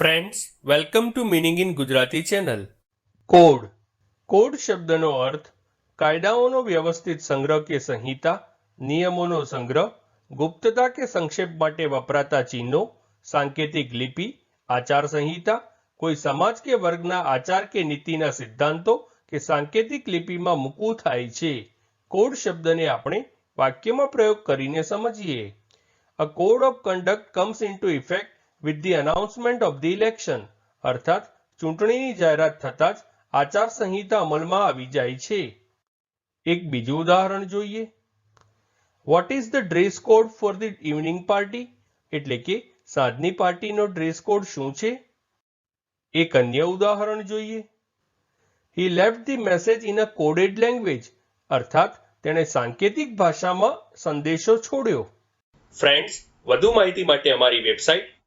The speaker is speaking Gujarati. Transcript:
Friends welcome to meaning in Gujarati channel code code શબ્દનો અર્થ, કાયદાઓનો વ્યવસ્થિત સંગ્રહ કે સંહિતા, નિયમોનો સંગ્રહ, ગુપ્તતા કે સંક્ષેપ માટે વપરાતા ચિહ્નો, સાંકેતિક લિપિ, આચાર સંહિતા, કોઈ સમાજ કે વર્ગના આચાર કે નીતિના સિદ્ધાંતો કે સાંકેતિક લિપિમાં મૂકવું થાય છે. કોડ શબ્દને આપણે વાક્યમાં પ્રયોગ કરીને સમજીએ. A code of conduct comes into effect with the announcement of the election અર્થાત, ચૂંટણીની જાહેરાત થતાં જ આચાર સંહિતા અમલમાં આવી જાય છે. એક બીજું ઉદાહરણ જોઈએ. What is the dress code for the evening party એટલે કે, સાંજની પાર્ટીનો ડ્રેસ કોડ શું છે? એક અન્ય ઉદાહરણ જોઈએ. He left the message in a coded language અર્થાત, તેણે સાંકેતિક ભાષામાં સંદેશો છોડ્યો. ફ્રેન્ડ્સ વધુ માહિતી માટે અમારી website